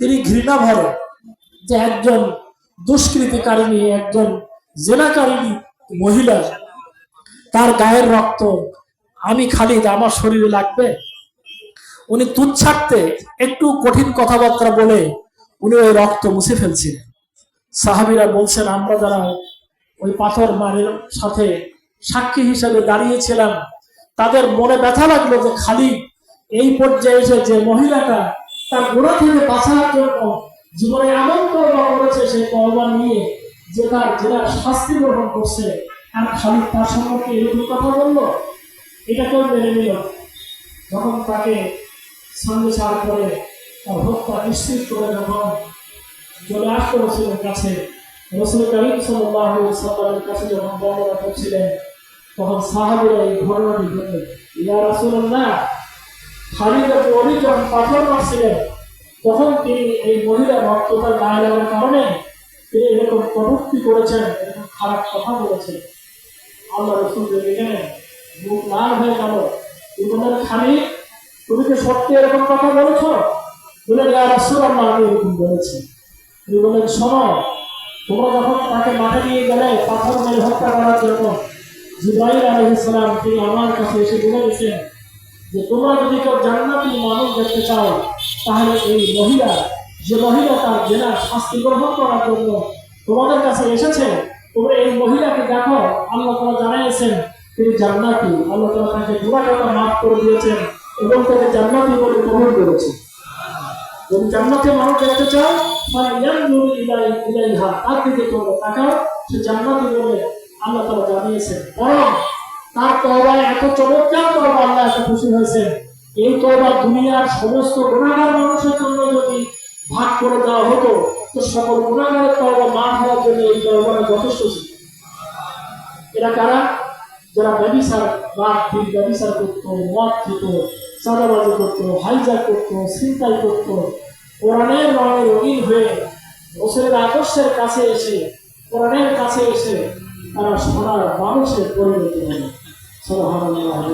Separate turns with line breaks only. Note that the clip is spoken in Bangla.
তিনি ঘৃণা ভরে যে একজন দুষ্কৃতিকারিণী একজন জেনাকারিণী মহিলা, তার গায়ের রক্ত, আমি খালিদ, আমার শরীরে লাগবে? উনি তুচ্ছাড়তে একটু কঠিন কথাবার্তা বলে উনি ওই রক্ত মুছে ফেলছিলেন। সাহাবিরা বলছেন, আমরা যারা ওই পাথর মারের সাথে সাক্ষী হিসেবে দাঁড়িয়েছিলাম, তাদের মনে ব্যথা লাগল যে খালিদ এই পর্যায়ে এসে যে মহিলাটা তার গোড়া থেকে বাঁচার জন্য জীবনে এমন কর্মা করেছে, সেই কর্মা নিয়ে যে তার জেলা শাস্তি গ্রহণ করছে, আর খালিদ তার সম্পর্কে এরকম কথা বলল, এটা কেউ মেনে নিল যখন তাকে সঙ্গে সার করে তার হত্যা নিশ্চিত করে যখন চলে আসতে রসুলের কাছে, রসুল করিম সাল্লাহ সাল্লামের কাছে যখন বর্ণনা করছিলেন, তখন সাহাবিরা এই ঘটনাটি ঘটল ইয়া রাসূলুল্লাহ খালিদ অনেক যখন পাথর মারছিলেন তখন তিনি এই মহিলা রক্ততার গায়ে লাগার কারণে তিনি এরকম কটূক্তি করেছেন, এরকম খারাপ কথা বলেছেন। আল্লাহ রসুল এখানে মুখ লাল হয়ে গেল। তুমি বললেন খালিদ তুমি কি সত্যি এরকম কথা বলেছ? বলে, ইয়া রাসূলুল্লাহ, আমি এরকম বলেছি। তিনি বললেন, শোনো, তোমরা যখন তাকে মাঠে নিয়ে গেলে পাথর মেরে হত্যা করার জন্য জিব্রাইল আলাইহিস সালাম তিনি আমার কাছে এসে বলে গেছেন যে তোমরা যদি কেউ জান্নাতি মানুষ দেখতে চাও, তাহলে এই মহিলা, যে মহিলা তার জেনার শাস্তি গ্রহণ করার জন্য তোমাদের কাছে এসেছে, তোমরা এই মহিলাকে দেখো, আল্লাহ তারা জানাইছেন তিনি জান্নাতি। আল্লাহ তারা তাকে গুণাগাতা মাফ করে দিয়েছেন এবং তাকে জান্নাতি বলে কবুল করেছেন যদি জান্নাতে মানুষ দেখতে চাও তার দিকে তোমরা তাকাও, সে জান্নাতি বলে আল্লাহ তারা জানিয়েছেন। বরং তার তওবা এত চমৎকার তওবা, আল্লাহ এত খুশি হয়েছেন। এই তওবা দুনিয়ার সমস্ত গুণাগার মানুষের জন্য যদি ভাগ করে দেওয়া হতো, তো সকল গুণাগারের তওবা মাফ হওয়ার জন্য এই তওবাটা যথেষ্ট ছিল। এরা কারা? যারা ব্যবিচার রাত দিন ব্যবিচার করতো, মদ খেত, চাঁদাবাজি করতো হাইজাক করতো, ছিনতাই করতো। কোরআনের রঙে রঙিন হয়ে রসুলের আদর্শের কাছে এসে, কোরআনের কাছে এসে তারা সোনার মানুষের পরিণত 所以我说你俩就